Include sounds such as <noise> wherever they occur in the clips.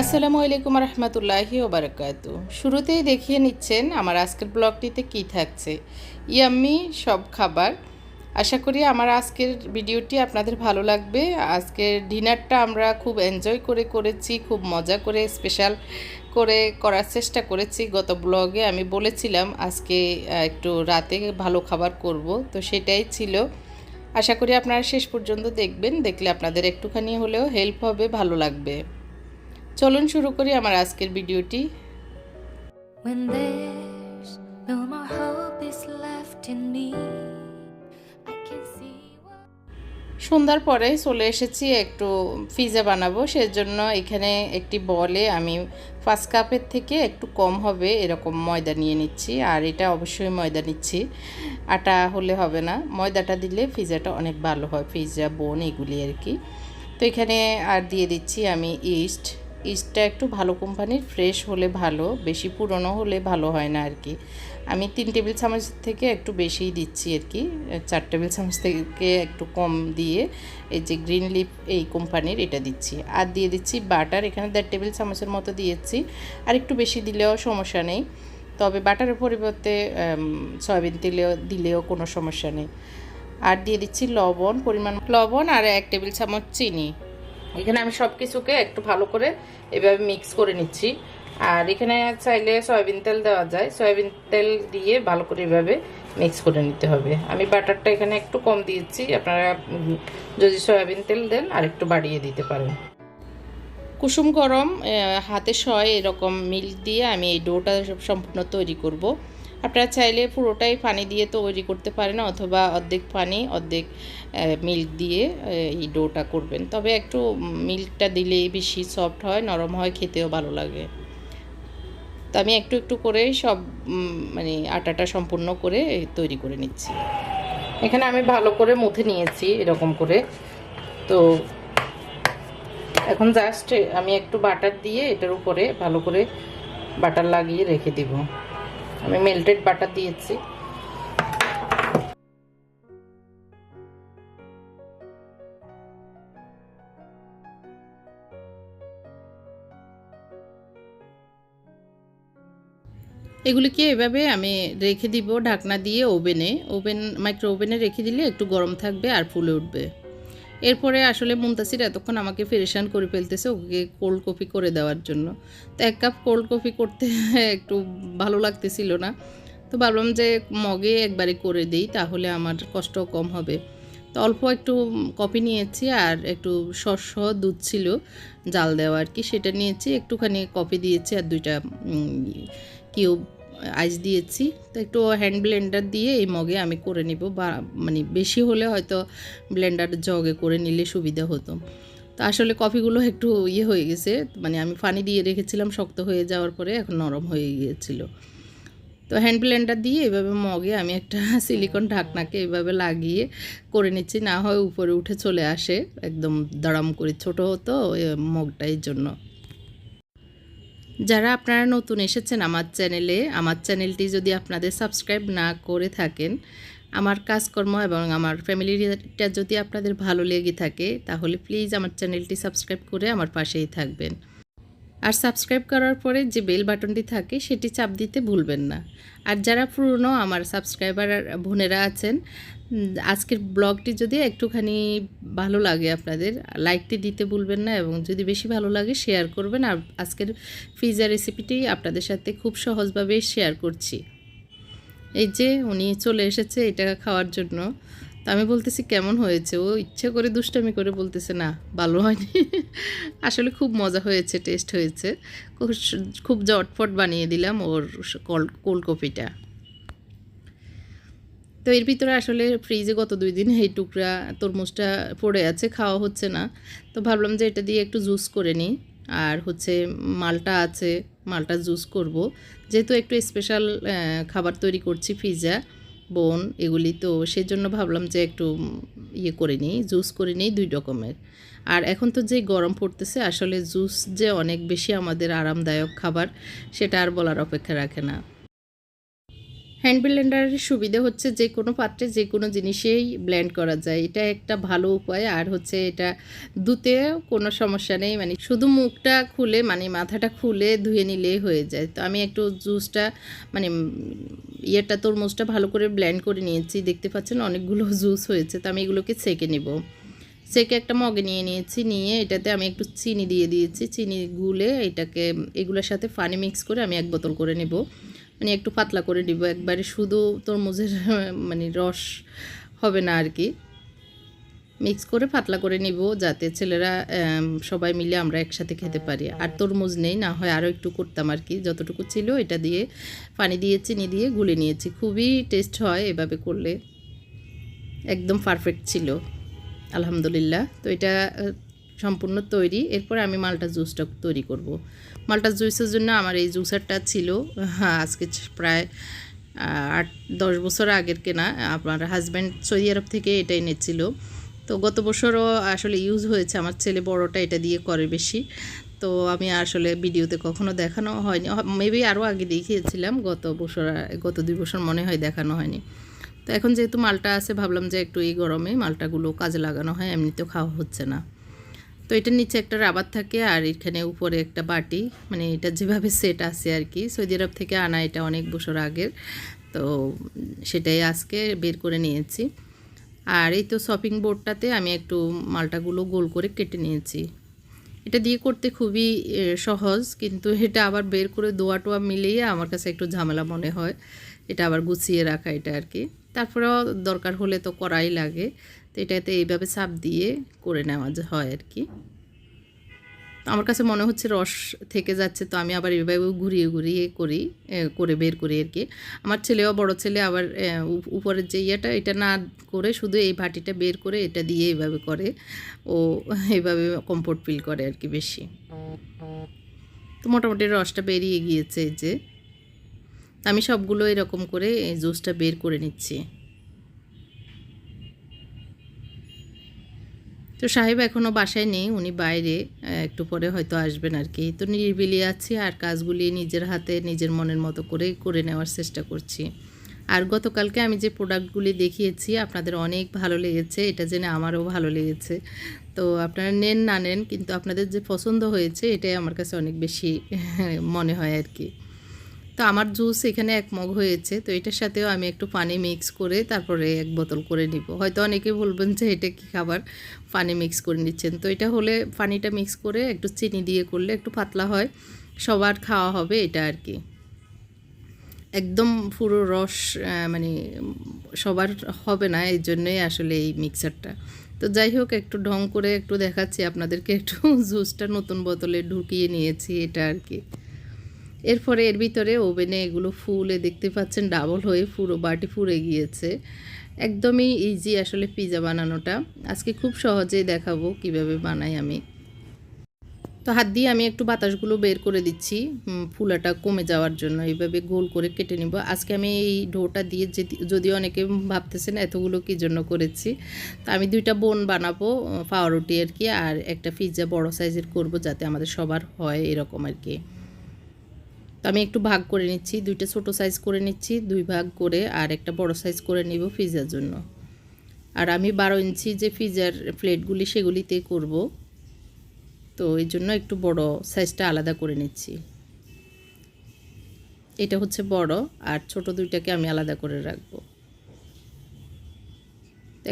আসসালামু আলাইকুম রহমতুল্লাহি ওবরাকাতু। শুরুতেই দেখিয়ে নিচ্ছেন আমার আজকের ব্লগটিতে কি থাকছে। ইয়াম্মি সব খাবার। আশা করি আমার আজকের ভিডিওটি আপনাদের ভালো লাগবে। আজকের ডিনারটা আমরা খুব এনজয় করে করেছি, খুব মজা করে, স্পেশাল করে করার চেষ্টা করেছি। গত ব্লগে আমি বলেছিলাম আজকে একটু রাতে ভালো খাবার করব, তো সেটাই ছিল। আশা করি আপনারা শেষ পর্যন্ত দেখবেন। দেখলে আপনাদের একটুখানি হলেও হেল্প হবে, ভালো লাগবে। চলুন শুরু করি আমার আজকের ভিডিওটি. সন্ধ্যার পরে চলে এসেছি একটু পিৎজা বানাবো সেজন্য এখানে একটি বলে আমি ফার্স্ট কাপের থেকে একটু কম হবে এরকম ময়দা নিয়ে নিচ্ছি আর এটা অবশ্যই ময়দা নিচ্ছি। আটা হলে হবে না ময়দাটা দিলে পিৎজাটা অনেক ভালো হয় পিৎজা বোন এগুলি আর কি। তো এখানে আর দিয়ে দিচ্ছি আমি ইস্ট। ইস্টটা একটু ভালো কোম্পানির, ফ্রেশ হলে ভালো, বেশি পুরনো হলে ভালো হয় না আর কি। আমি তিন টেবিল চামচ থেকে একটু বেশিই দিচ্ছি আর কি, চার টেবিল চামচ থেকে একটু কম দিয়ে এই যে গ্রিন লিফ এই কোম্পানির এটা দিচ্ছি। আর দিয়ে দিচ্ছি বাটার, এখানে দেড় টেবিল চামচের মতো দিয়েছি। আর একটু বেশি দিলেও সমস্যা নেই। তবে বাটারের পরিবর্তে সয়াবিন তেলেও, দিলেও কোনো সমস্যা নেই। আর দিয়ে দিচ্ছি লবণ, পরিমাণ লবণ আর এক টেবিল চামচ চিনি। এখানে আমি সব কিছুকে একটু ভালো করে এভাবে মিক্স করে নিচ্ছি। আর এখানে চাইলে সয়াবিন তেল দেওয়া যায়। সয়াবিন তেল দিয়ে ভালো করে এভাবে মিক্স করে নিতে হবে। আমি বাটারটা এখানে একটু কম দিয়েছি। আপনারা যদি সয়াবিন তেল দেন, আর একটু বাড়িয়ে দিতে পারেন। কুসুম গরম হাতে সয় এরকম মিল্ক দিয়ে আমি এই ডোটা সম্পূর্ণ তৈরি করব। আপনারা চাইলে পুরোটাই পানি দিয়ে তৈরি করতে পারেন, অথবা অর্ধেক পানি, অর্ধেক মিল্ক দিয়ে এই ডোটা করবেন। তবে একটু মিল্কটা দিলেই বেশি সফট হয়, নরম হয়, খেতেও ভালো লাগে। তো আমি একটু একটু করে সব মানে আটাটা সম্পূর্ণ করে তৈরি করে নিচ্ছি। এখানে আমি ভালো করে মুথে নিয়েছি এরকম করে। তো এখন জাস্ট আমি একটু বাটার দিয়ে এটার উপরে ভালো করে বাটার লাগিয়ে রেখে দিব। আমি মেল্টেড বাটার দিয়েছি। এগুলিকে এভাবে আমি রেখে দিব ঢাকনা দিয়ে ওভেনে। ওভেন মাইক্রো ওভেনে রেখে দিলে একটু গরম থাকবে আর ফুলে উঠবে। এরপরে আসলে মুমতাসির এতক্ষণ আমাকে ফেরেশান করে ফেলতেছে ওকে কোল্ড কফি করে দেওয়ার জন্য। তো এক কাপ কোল্ড কফি করতে <laughs> একটু ভালো লাগতেছিল না। তো ভাবলাম যে মগে একবারে করে দিই, তাহলে আমার কষ্ট কম হবে। তো অল্প একটু কফি নিয়েছি আর একটু শস্য দুধ ছিল, জাল দেওয়া আর কি, সেটা নিয়েছি। একটুখানি কফি দিয়েছি আর দুইটা কিউব আইস দিয়েছি। তো একটু হ্যান্ড ব্লেন্ডার দিয়ে এই মগে আমি করে নিব। বা মানে বেশি হলে হয়তো ব্লেন্ডার জগে করে নিলে সুবিধা হতো। তো আসলে কফিগুলো একটু ইয়ে হয়ে গেছে। মানে আমি পানি দিয়ে রেখেছিলাম, শক্ত হয়ে যাওয়ার পরে এখন নরম হয়ে গিয়েছিল। তো হ্যান্ড ব্লেন্ডার দিয়ে এভাবে মগে আমি একটা <laughs> সিলিকন ঢাকনাকে এভাবে লাগিয়ে করে নিচ্ছি। না হয় উপরে উঠে চলে আসে। একদম দাঁড়াম করে। ছোট হতো মগটা এই জন্য। যারা আপনারা নতুন এসেছেন আমার চ্যানেলে, আমার চ্যানেলটি যদি আপনাদের সাবস্ক্রাইব না করে থাকেন, আমার কাজকর্ম এবং আমার ফ্যামিলিটা যদি আপনাদের ভালো লেগে থাকে, তাহলে প্লিজ আমার চ্যানেলটি সাবস্ক্রাইব করে আমার পাশেই থাকবেন। আর সাবস্ক্রাইব করার পরে যে বেল বাটনটি থাকে, সেটি চাপ দিতে ভুলবেন না। আর যারা পুরনো আমার সাবস্ক্রাইবার বোনেরা আছেন আজকের ব্লগটি যদি একটুখানি ভালো লাগে আপনাদের লাইকটি দিতে ভুলবেন না এবং যদি বেশি ভালো লাগে শেয়ার করবেন। আর আজকের পিজা রেসিপিটি আপনাদের সাথে খুব সহজভাবে শেয়ার করছি। এই যে উনি চলে এসেছে এটা খাওয়ার জন্য। তো আমি বলতেছি, কেমন হয়েছে? ও ইচ্ছে করে দুষ্টামি করে বলতেছে, না, ভালো হয়নি। <laughs> আসলে খুব মজা হয়েছে টেস্ট হয়েছে। খুব জটফট বানিয়ে দিলাম ওর কোল্ড কফিটা তো এর ভিতরে আসলে ফ্রিজে গত দুই দিন এই টুকরা তরমুজটা পড়ে আছে, খাওয়া হচ্ছে না। তো ভাবলাম যে এটা দিয়ে একটু জুস করে নিই। আর হচ্ছে মালটা আছে, মালটা জুস করব। যেহেতু একটু স্পেশাল খাবার তৈরি করছি পিৎজা বোন এগুলি, তো সেজন্য ভাবলাম যে একটু ইয়ে করে নিই জুস করে নিই দুই রকমের। আর এখন তো যে গরম পড়তেছে, আসলে জুস যে অনেক বেশি আমাদের আরামদায়ক খাবার, সেটা আর বলার অপেক্ষা রাখে না। হ্যান্ড ব্লেন্ডারের সুবিধা হচ্ছে যে কোনো পাত্রে যে কোনো জিনিসেই ব্লেন্ড করা যায়। এটা একটা ভালো উপায়। আর হচ্ছে এটা ধুতেও কোনো সমস্যা নেই। মানে শুধু মুখটা খুলে মানে মাথাটা খুলে ধুয়ে নিলেই হয়ে যায়। তো আমি একটু জুসটা মানে ইয়েটা, তরমুজটা ভালো করে ব্লেন্ড করে নিয়েছি। দেখতে পাচ্ছেন অনেকগুলো <laughs> জুস হয়েছে। তো আমি এগুলোকে ছেঁকে নেব। সেকে একটা মগে নিয়ে নিয়েছি। নিয়ে এটাতে আমি একটু চিনি দিয়ে দিয়েছি। চিনি গুলে এটাকে, এগুলোর সাথে ফানি মিক্স করে আমি এক বোতল করে নেব। মানে একটু পাতলা করে নিব, একবারে শুধু তরমুজের মানে রস হবে না আর কি। মিক্স করে পাতলা করে নিব যাতে ছেলেরা সবাই মিলে আমরা একসাথে খেতে পারি। আর তরমুজ নেই, না হয় আরও একটু করতাম আর কি। যতটুকু ছিল এটা দিয়ে পানি দিয়ে, চিনি দিয়ে গুলে নিয়েছি। খুবই টেস্ট হয় এভাবে করলে। একদম পারফেক্ট ছিল, আলহামদুলিল্লাহ। তো এটা সম্পূর্ণ তৈরি। এরপরে আমি মালটা জুসটা তৈরি করব। মালটা জুসের জন্য আমার এই জুসারটা ছিল হ্যাঁ আজকে প্রায় আট, দশ বছর আগের কেনা। আমার হাজব্যান্ড সৌদি আরব থেকে এটা এনেছিল। তো গত বছরও আসলে ইউজ হয়েছে। আমার ছেলে বড়টা এটা দিয়ে করে বেশি। তো আমি আসলে ভিডিওতে কখনো দেখানো হয়নি। মেবি আরও আগে দেখিয়েছিলাম। গত বছর, গত দুই বছর মনে হয় দেখানো হয়নি। তো এখন যেহেতু মালটা আছে, ভাবলাম যে একটু এই গরমে মালটাগুলো কাজে লাগানো হয়, এমনিতেও খাওয়া হচ্ছে না। তো এটার নিচে একটা রাবার থাকে আর এখানে উপরে একটা বাটি। মানে এটা যেভাবে সেট আছে আর কি সৌদি আরব থেকে আনা এটা অনেক বছর আগের। তো সেটাই আজকে বের করে নিয়েছি। আর এই তো শপিং বোর্ডটাতে আমি একটু মালটাগুলো গোল করে কেটে নিয়েছি। এটা দিয়ে করতে খুবই সহজ। কিন্তু এটা আবার বের করে দোয়া টোয়া মিলিয়ে আমার কাছে একটু ঝামেলা মনে হয়। এটা আবার গুছিয়ে রাখা এটা আর কি তারপরেও দরকার হলে তো করাই লাগে। তো এটাতে এইভাবে চাপ দিয়ে করে নেওয়া হয় আর কি। তো আমার কাছে মনে হচ্ছে রস থেকে যাচ্ছে, তো আমি আবার এভাবে ঘুরিয়ে ঘুরিয়ে করি করে বের করি আর কি। আমার ছেলেও, বড় ছেলে আবার উপ- উপরের যে ইয়েটা, এটা না করে শুধু এই ভাটিটা বের করে এটা দিয়ে এইভাবে করে। ও এইভাবে কমফোর্ট ফিল করে আর কি বেশি। তো মোটামুটি রসটা বেরিয়ে গিয়েছে যে। আমি সবগুলো এরকম করে জুসটা বের করে নিচ্ছি। তো সাহেব এখনও বাসায় নেই, উনি বাইরে একটু পরে হয়তো আসবেন আর কি। তো নিরিবিলি আছি আর কাজগুলি নিজের হাতে, নিজের মনের মতো করে করে নেওয়ার চেষ্টা করছি। আর গতকালকে আমি যে প্রোডাক্টগুলি দেখিয়েছি, আপনাদের অনেক ভালো লেগেছে, এটা জেনে আমারও ভালো লেগেছে। তো আপনারা নেন না নেন, কিন্তু আপনাদের যে পছন্দ হয়েছে, এটাই আমার কাছে অনেক বেশি মনে হয় আর কি। তো আমার জুস এখানে এক মগ হয়েছে, তো এটার সাথেও আমি একটু পানি মিক্স করে তারপরে এক বোতল করে নিব। হয়তো অনেকে বলবেন যে এটা কি খাবার? পানি মিক্স করে নিচ্ছেন। তো এটা হলে পানিটা মিক্স করে একটু চিনি দিয়ে করলে একটু পাতলা হয়, সবার খাওয়া হবে এটা আর কি। একদম পুরো রস মানে সবার হবে না, এই জন্যই আসলে এই মিক্সারটা তো যাই হোক, একটু ঢং করে একটু দেখাচ্ছি, আপনাদেরকে একটু <laughs> জুসটা নতুন বোতলে ঢুকিয়ে নিয়েছি এটা আর কি। এরপরে এর ভিতরে ওভেনে এগুলো ফুলে দেখতে পাচ্ছেন, ডাবল হয়ে পুরো বাটি ফুরে গিয়েছে। একদমই ইজি আসলে পিৎজা বানানোটা। আজকে খুব সহজেই দেখাবো কীভাবে বানাই আমি। তো হাত দিয়ে আমি একটু বাতাসগুলো বের করে দিচ্ছি। ফুলাটা কমে যাওয়ার জন্য এইভাবে গোল করে কেটে নিব। আজকে আমি এই ডোটা দিয়ে যদি- অনেকে ভাবতেছেন এতগুলো কী জন্য করেছি, তো আমি দুইটা বোন বানাবো পাউরুটি আর কি, আর একটা পিৎজা বড় সাইজের করব যাতে আমাদের সবার হয় এরকম আর কি। তো আমি একটু ভাগ করে নিচ্ছি, দুইটা ছোট সাইজ করে নিচ্ছি, দুই ভাগ করে আর একটা বড় সাইজ করে নিব পিৎজার জন্য। আর আমি বারো ইঞ্চি যে পিৎজার প্লেটগুলি সেগুলিতে করব, তো এই জন্য একটু বড় সাইজটা আলাদা করে নিচ্ছি। এটা হচ্ছে বড় আর ছোট দুইটাকে আমি আলাদা করে রাখব।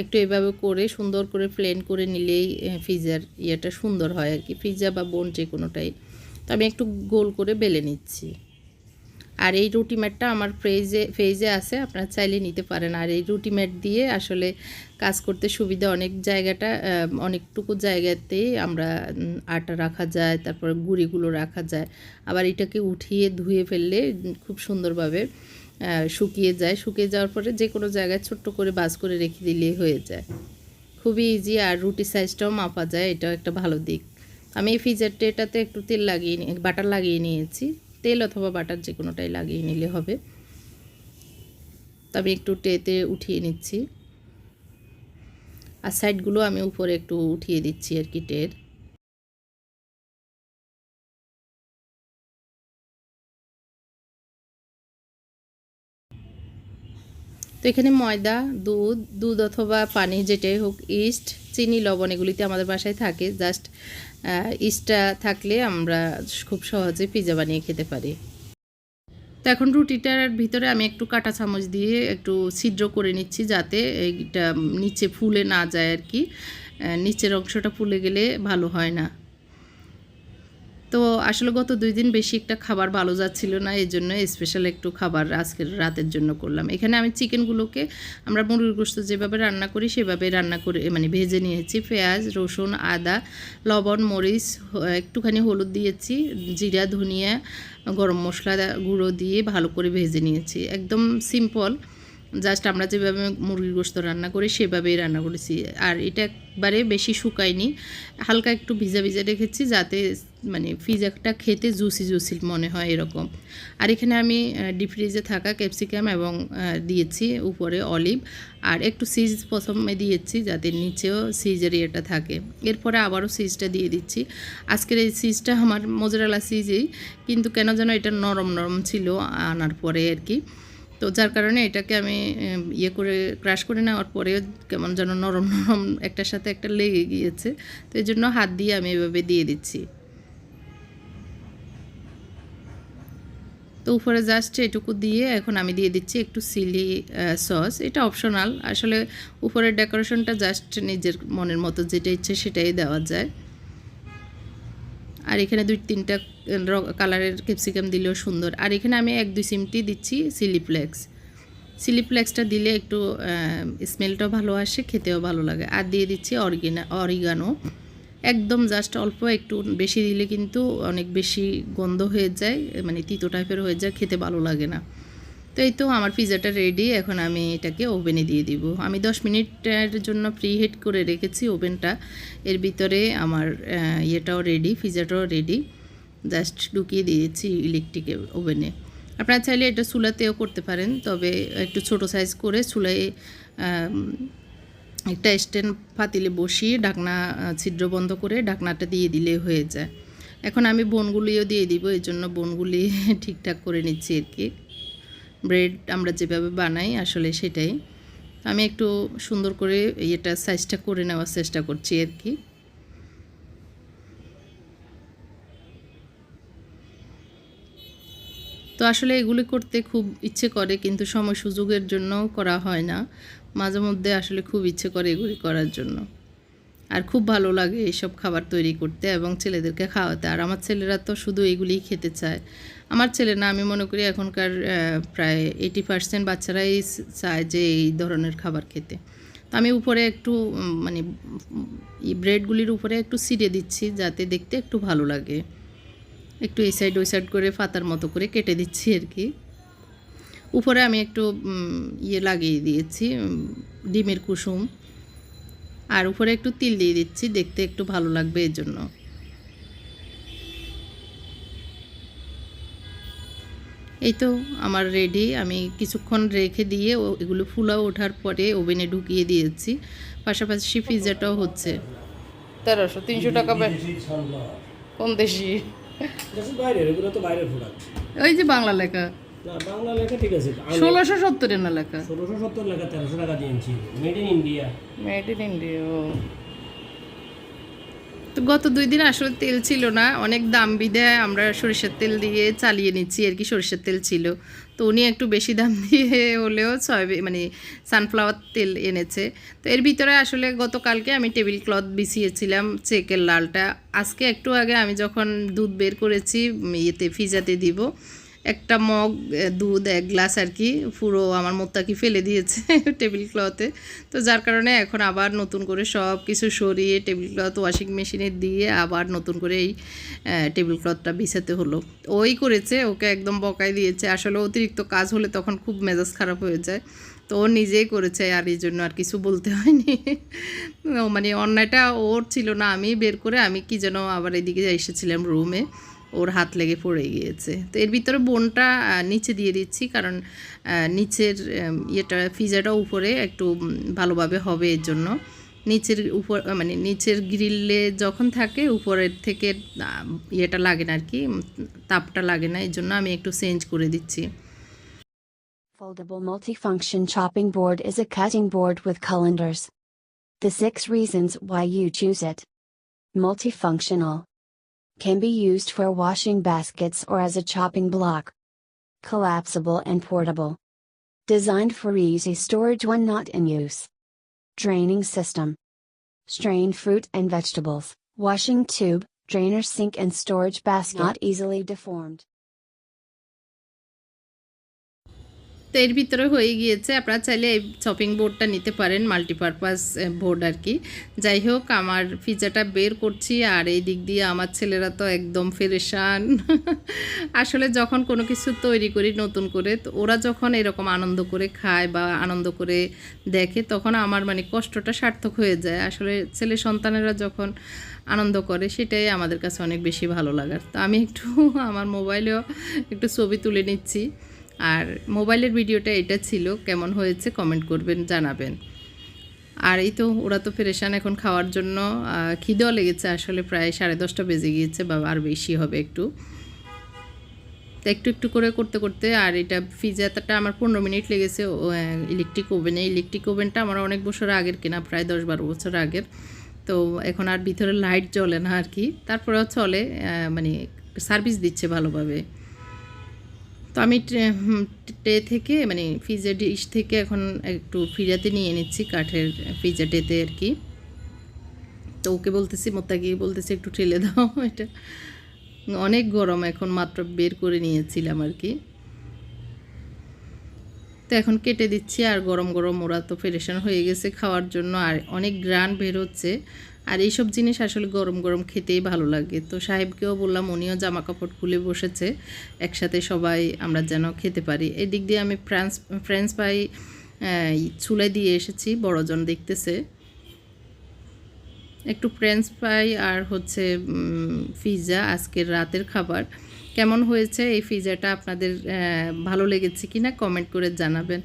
একটু এভাবে করে সুন্দর করে প্লেন করে নিলেই ফিজার ইয়েটা সুন্দর হয় আর কি পিৎজা বা বোন যে কোনোটাই তো আমি একটু গোল করে বেলে নিচ্ছি। আর এই রুটি ম্যাটটা আমার ফ্রেজে ফেজে আছে, আপনারা চাইলে নিতে পারেন। আর এই রুটি ম্যাট দিয়ে আসলে কাজ করতে সুবিধা অনেক জায়গাটা অনেকটুকু জায়গাতেই আমরা আটা রাখা যায়, তারপরে গুঁড়িগুলো রাখা যায়। আবার এটাকে উঠিয়ে ধুয়ে ফেললে খুব সুন্দরভাবে শুকিয়ে যায়। শুকিয়ে যাওয়ার পরে যে কোনো জায়গায় ছোট্ট করে বাজ করে রেখে দিলেই হয়ে যায়। খুবই ইজি আর রুটি সাইজটাও মাপা যায়, এটাও একটা ভালো দিক। আমি ফিজার ট্রেটাতে একটু তেল লাগিয়ে নিয়ে বাটার লাগিয়ে নিয়েছি। তেল অথবা বাটার যে কোনোটাই লাগিয়ে নিলে হবে। তো আমি একটু ট্রেতে উঠিয়ে নিচ্ছি। আর সাইডগুলো আমি উপরে একটু উঠিয়ে দিচ্ছি আর কি টের তো এখানে ময়দা, দুধ দুধ অথবা পানি যেটাই হোক, ইস্ট, চিনি, লবণ এগুলিতে আমাদের বাসায় থাকে। জাস্ট ইস্টটা থাকলে আমরা খুব সহজে পিজা বানিয়ে খেতে পারি। তো এখন রুটিটার ভিতরে আমি একটু কাঁটা চামচ দিয়ে একটু ছিদ্র করে নিচ্ছি যাতে এইটা নিচে ফুলে না যায় আর কি। নিচের অংশটা ফুলে গেলে ভালো হয় না। তো আসলে গত দুই দিন বেশি একটা খাবার ভালো যাচ্ছিল না, এই জন্য স্পেশাল একটু খাবার আজকের রাতের জন্য করলাম। এখানে আমি চিকেনগুলোকে আমরা মুরগির গোস্ত যেভাবে রান্না করি সেভাবে রান্না করে মানে ভেজে নিয়েছি। পেঁয়াজ, রসুন, আদা, লবণ, মরিচ একটুখানি হলুদ দিয়েছি, জিরা, ধনিয়া, গরম মশলা গুঁড়ো দিয়ে ভালো করে ভেজে নিয়েছি। একদম সিম্পল জাস্ট আমরা যেভাবে মুরগির গোস্ত রান্না করি, সেভাবেই রান্না করেছি। আর এটা একবারে বেশি শুকায়নি। হালকা একটু ভিজা ভিজা রেখেছি যাতে মানে পিজাটা খেতে জুসি জুসি মনে হয় এরকম। আর এখানে আমি ডিপ ফ্রিজে থাকা ক্যাপসিকাম এবং দিয়েছি উপরে অলিভ আর একটু সিজ প্রথমে দিয়েছি যাতে নিচেও সিজের ইয়েটা থাকে। এরপরে আবারও সিজটা দিয়ে দিচ্ছি। আজকের এই সিজটা আমার মোজরালা সিজেই কিন্তু কেন যেন এটা নরম নরম ছিল আনার পরে আর কি। তো যার কারণে এটাকে আমি ইয়ে করে ক্রাশ করে নেওয়ার পরে কেমন যেন নরম নরম একটার সাথে একটা লেগে গিয়েছে। তো এই জন্য হাত দিয়ে আমি এভাবে দিয়ে দিচ্ছি। তো উপরে জাস্ট এটুকু দিয়ে এখন আমি দিয়ে দিচ্ছি একটু সিলি সস এটা অপশনাল আসলে উপরের ডেকোরেশনটা জাস্ট নিজের মনের মতো যেটা ইচ্ছে সেটাই দেওয়া যায়। আর এখানে দুই তিনটা কালারের ক্যাপসিকাম দিলেও সুন্দর। আর এখানে আমি এক দুই সিমটি দিচ্ছি সিলিপ্লেক্স সিলিপ্লেক্সটা দিলে একটু স্মেলটাও ভালো আসে, খেতেও ভালো লাগে। আর দিয়ে দিচ্ছি অরিগিনা, অরিগানো। একদম জাস্ট অল্প, একটু বেশি দিলে কিন্তু অনেক বেশি গন্ধ হয়ে যায় মানে তিতো টাইপের হয়ে যায়, খেতে ভালো লাগে না। তো এই তো আমার পিজাটা রেডি এখন আমি এটাকে ওভেনে দিয়ে দিব। আমি দশ মিনিটের জন্য প্রি হিট করে রেখেছি ওভেনটা এর ভিতরে আমার ইয়েটাও রেডি পিজাটাও রেডি জাস্ট ঢুকিয়ে দিয়েছি ইলেকট্রিক ওভেনে আপনারা চাইলে এটা চুলাতেও করতে পারেন, তবে একটু ছোট সাইজ করে চুলায় একটা স্ট্যান্ড পাতিলে বসিয়ে ঢাকনা ছিদ্র বন্ধ করে ঢাকনাটা দিয়ে দিলে হয়ে যায়। এখন আমি বনগুলিও দিয়ে দিব এই জন্য বনগুলি <laughs> ঠিকঠাক করে নিচ্ছি আর কি। ব্রেড আমরা যেভাবে বানাই, আসলে সেটাই। আমি একটু সুন্দর করে এটা সাইজটা করে নেওয়ার চেষ্টা করছি আর কি। তো আসলে এগুলি করতে খুব ইচ্ছে করে, কিন্তু সময় সুযোগের জন্য করা হয় না। মাঝে মধ্যে আসলে খুব ইচ্ছে করে এগুলি করার জন্য। আর খুব ভালো লাগে এইসব খাবার তৈরি করতে এবং ছেলেদেরকে খাওয়াতে। আর আমার ছেলেরা তো শুধু এগুলিই খেতে চায়। আমার ছেলে না, আমি মনে করি এখনকার প্রায় এইটি পার্সেন্ট বাচ্চারাই চায় যে এই ধরনের খাবার খেতে। তো আমি উপরে একটু মানে ব্রেডগুলির উপরে একটু ছিঁড়ে দিচ্ছি যাতে দেখতে একটু ভালো লাগে। একটু এই সাইড ওই সাইড করে ফাতার মতো করে কেটে দিচ্ছি আর কি। উপরে আমি একটু ইয়ে লাগিয়ে দিয়েছি ডিমের কুসুম। আর উপরে একটু তিল দিয়ে দিচ্ছি দেখতে একটু ভালো লাগবে এর জন্য। এই তো আমার রেডি আমি কিছুক্ষণ রেখে দিয়ে ও- এগুলো ফুলাও ওঠার পরে ওভেনে ঢুকিয়ে দিয়েছি পাশাপাশি পিৎজাটাও হচ্ছে। তেরোশো তিনশো টাকা কোন দেশি? ওই যে বাংলা লেখা। না বাংলা লেখা ঠিক আছে। ষোলোশো সত্তরের না লেখা? ষোলোশো সত্তর লেখা তেরোশো টাকা দিয়েছি। Made in India made in India তো গত দুই দিন আসলে তেল ছিল না অনেক দাম বিদায় আমরা সরিষার তেল দিয়ে চালিয়ে নিচ্ছি আর কি সরিষার তেল ছিল। তো উনি একটু বেশি দাম <laughs> দিয়ে হলেও সয়াবিন মানে সানফ্লাওয়ার তেল এনেছে। তো এর ভিতরে আসলে গতকালকে আমি টেবিল ক্লথ বিছিয়েছিলাম চেকের লালটা। আজকে একটু আগে আমি যখন দুধ বের করেছি ইয়েতে ফিজাতে দিব একটা মগ দুধ, এক গ্লাস আর কি, পুরো আমার মোত্তাকি ফেলে দিয়েছে <laughs> টেবিল ক্লথে। তো যার কারণে এখন আবার নতুন করে সব কিছু সরিয়ে টেবিল ক্লথ ওয়াশিং মেশিনে দিয়ে আবার নতুন করে এই টেবিল ক্লথটা বিছাতে হলো। ওই করেছে, ওকে একদম বকাই দিয়েছে। আসলে অতিরিক্ত কাজ হলে তখন খুব মেজাজ খারাপ হয়ে যায়। তো ও নিজেই করেছে আর এই জন্য আর কিছু বলতে <laughs> হয়নি। মানে অন্যায়টা ওর ছিল না আমি বের করে, আমি কি যেন আবার এদিকে এসেছিলাম রুমে। ওর হাত লেগে পড়ে গিয়েছে তো এর ভিতরে বোনটা নিচে দিয়ে দিচ্ছি কারণ নিচের ইয়েটা, ফিজাটা উপরে একটু ভালোভাবে হবে এর জন্য নিচের উপর মানে নিচের গ্রিলে যখন থাকে উপরের থেকে ইয়েটা লাগে না আর কি তাপটা লাগে না, এর জন্য আমি একটু চেঞ্জ করে দিচ্ছি Foldable multifunction chopping board is a cutting board with colanders. The six reasons why you choose it. Multifunctional. Can be used for washing baskets or as a chopping block. Collapsible and portable. Designed for easy storage when not in use. Draining system. Strain fruit and vegetables, washing tube, drainer sink and storage basket not easily deformed. তো এর ভিতরে হয়ে গিয়েছে, আপনারা চাইলে এই chopping বোর্ডটা নিতে পারেন মাল্টিপারপাস বোর্ড আর কি। যাই হোক, আমার পিজাটা বের করছি আর এই দিক দিয়ে আমার ছেলেরা তো একদম ফেরেশান। <laughs> আসলে যখন কোনো কিছু তৈরি করি নতুন করে, তো ওরা যখন এরকম আনন্দ করে খায় বা আনন্দ করে দেখে, তখন আমার মানে কষ্টটা সার্থক হয়ে যায়। আসলে ছেলে সন্তানেরা যখন আনন্দ করে, সেটাই আমাদের কাছে অনেক বেশি ভালো লাগার। তো আমি একটু <laughs> আমার মোবাইলেও একটু ছবি তুলে নিচ্ছি। আর মোবাইলের ভিডিওটা এটা ছিল, কেমন হয়েছে কমেন্ট করবেন, জানাবেন। আর এই তো ওরা তো ফেরেশান এখন খাওয়ার জন্য খিদেও লেগেছে, আসলে প্রায় সাড়ে দশটা বেজে গিয়েছে বা আর বেশি হবে একটু। তো একটু একটু করে করতে করতে, আর এটা ফিজাটা আমার পনেরো মিনিট লেগেছে ইলেকট্রিক ওভেনে ইলেকট্রিক ওভেনটা আমার অনেক বছর আগের কেনা, প্রায় দশ বারো বছর আগের। তো এখন আর ভিতরে লাইট জ্বলে না আর কি। তারপরেও চলে মানে সার্ভিস দিচ্ছে ভালোভাবে। তো আমি ট্রে- থেকে মানে পিজা ডিশ থেকে এখন একটু ফিরাতে নিয়ে নিচ্ছি, কাঠের পিজা টেতে আর কি। তো ওকে বলতেছি মোত্তাকে বলতেছি, একটু ঠেলে দাও, এটা। অনেক গরম এখন, মাত্র বের করে নিয়েছিলাম আর কি। তো এখন কেটে দিচ্ছি আর গরম গরম ওরা তো ফেরেশন হয়ে গেছে খাওয়ার জন্য আর অনেক গ্রান বের হচ্ছে। আর এইসব জিনিস আসলে গরম গরম খেতেই ভালো লাগে। তো সাহেবকেও বললাম উনিও জামা কাপড় খুলে বসেছে, একসাথে সবাই আমরা যেন খেতে পারি। এই দিক দিয়ে আমি ফ্রান্স, ফ্রেঞ্চ ফ্রাই চুলায় দিয়ে এসেছি, বড়জন দেখতেছে। একটু ফ্রেঞ্চ ফ্রাই আর হচ্ছে পিৎজা আজকের রাতের খাবার। কেমন হয়েছে, এই পিৎজাটা আপনাদের ভালো লেগেছে কি না কমেন্ট করে জানাবেন।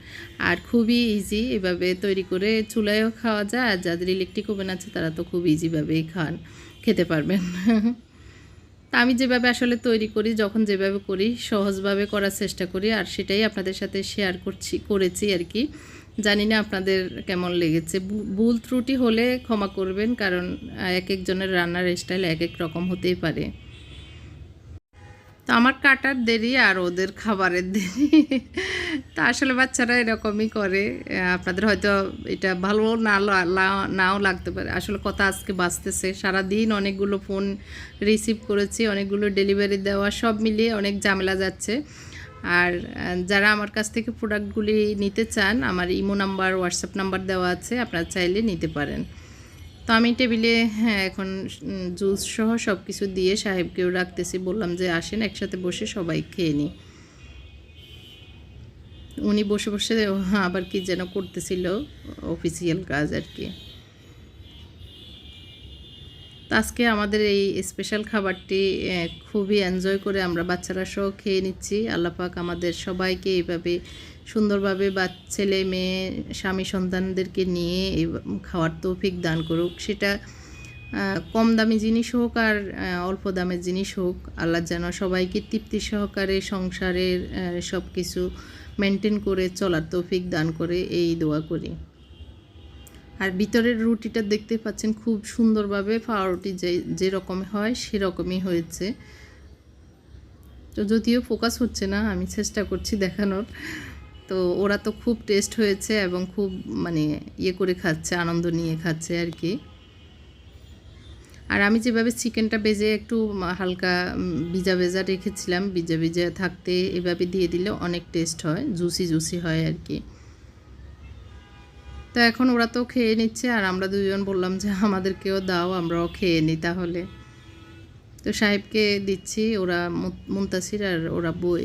আর খুবই ইজি এভাবে তৈরি করে চুলায়ও খাওয়া যায়, আর যাদের ইলেকট্রিক ওভেন আছে তারা তো খুব ইজিভাবেই খান, খেতে পারবেন। <laughs> তা আমি যেভাবে আসলে তৈরি করি, যখন যেভাবে করি, সহজভাবে করার চেষ্টা করি, আর সেটাই আপনাদের সাথে শেয়ার করছি, করেছি আর কি। জানি না আপনাদের কেমন লেগেছে। ভুল ত্রুটি হলে ক্ষমা করবেন, কারণ এক একজনের রান্নার স্টাইল এক এক রকম হতেই পারে। তো আমার কাটার দেরি আর ওদের খাবারের দেরি। তা আসলে বাচ্চারা এরকমই করে। আপনাদের হয়তো এটা ভালো না নাও লাগতে পারে। আসলে কথা আজকে বাঁচতেছে। সারাদিন অনেকগুলো ফোন রিসিভ করেছি, অনেকগুলো ডেলিভারি দেওয়া, সব মিলিয়ে অনেক ঝামেলা যাচ্ছে। আর যারা আমার কাছ থেকে প্রোডাক্টগুলি নিতে চান, আমার ইমো নাম্বার, হোয়াটসঅ্যাপ নাম্বার দেওয়া আছে, আপনারা চাইলে নিতে পারেন। তো আমি টেবিলে হ্যাঁ এখন জুস সহ সব কিছু দিয়ে সাহেবকেও রাখতেছি। বললাম যে, আসেন, একসাথে বসে সবাই খেয়ে নিই। উনি বসে বসে আবার কি যেন করতেছিল অফিসিয়াল কাজ আর কি। আজকে আমাদের এই স্পেশাল খাবারটি খুবই এনজয় করে আমরা বাচ্চারা সহ খেয়ে নিচ্ছি। আল্লাপাক আমাদের সবাইকে এইভাবে সুন্দরভাবে বা ছেলে, মেয়ে, স্বামী, সন্তানদেরকে নিয়ে এই খাওয়ার তৌফিক দান করুক। সেটা কম দামি জিনিস হোক আর অল্প দামের জিনিস হোক, আল্লাহ যেন সবাইকে তৃপ্তি সহকারে সংসারের সব কিছু মেনটেন করে চলার তৌফিক দান করে এই দোয়া করি। আর ভিতরের রুটিটা দেখতে পাচ্ছেন খুব সুন্দরভাবে পাউরুটি রুটি যে যেরকম হয় সেরকমই হয়েছে। তো যদিও ফোকাস হচ্ছে না, আমি চেষ্টা করছি দেখানোর। তো ওরা তো খুব টেস্ট হয়েছে এবং খুব মানে ইয়ে করে খাচ্ছে, আনন্দ নিয়ে খাচ্ছে আর কি। আর আমি যেভাবে চিকেনটা বেজে একটু হালকা ভিজা ভেজা রেখেছিলাম, ভিজা ভিজা থাকতে এভাবে দিয়ে দিলে অনেক টেস্ট হয় জুসি জুসি হয় আর কি। তো এখন ওরা তো খেয়ে নিচ্ছে আর আমরা দুজন বললাম যে আমাদেরকেও দাও, আমরাও খেয়ে নিই তাহলে। তো সাহেবকে দিচ্ছি, ওরা মুনতাসির আর ওরা বই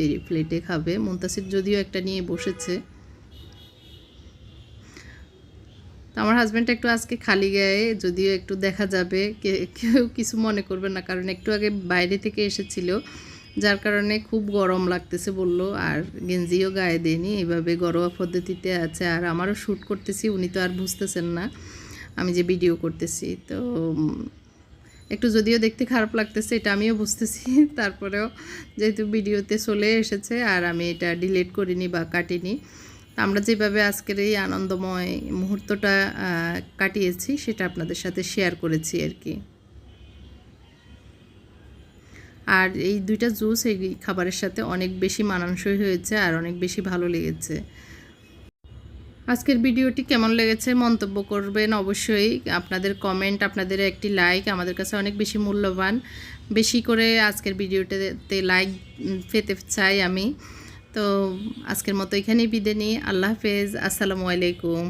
এই প্লেটে খাবে। মুনতাসির যদিও একটা নিয়ে বসেছে। তো আমার হাজব্যান্ড একটু আজকে খালি গায়ে, যদিও একটু দেখা যাবে। কেউ কিছু মনে করবে না, কারণ একটু আগে বাইরে থেকে এসেছিল, যার কারণে খুব গরম লাগতেছে বলল, আর গেঞ্জিও গায়ে দেয়নি এইভাবে ঘরোয়া পদ্ধতিতে আছে। আর আমারও শ্যুট করতেছি, উনি তো আর বুঝতেছেন না, আমি যে ভিডিও করতেছি। তো একটু যদিও দেখতে খারাপ লাগতেছে, এটা আমিও বুঝতেছি। <laughs> তারপরেও যেহেতু ভিডিওতে চলে এসেছে আর আমি এটা ডিলিট করিনি বা কাটিনি আমরা যেভাবে আজকের এই আনন্দময় মুহূর্তটা কাটিয়েছি, সেটা আপনাদের সাথে শেয়ার করেছি আর কি। আর এই দুইটা জুস এই খাবারের সাথে অনেক বেশি মানানসই হয়েছে আর অনেক বেশি ভালো লেগেছে। আজকের ভিডিওটি কেমন লেগেছে মন্তব্য করবেন অবশ্যই। আপনাদের কমেন্ট আপনাদের একটি লাইক আমাদের কাছে অনেক বেশি মূল্যবান। বেশি করে আজকের ভিডিওটাতে লাইক পেতে চাই আমি। তো আজকের মতো এখানেই বিদে নিই। আল্লাহ হাফেজ। আসসালামু আলাইকুম।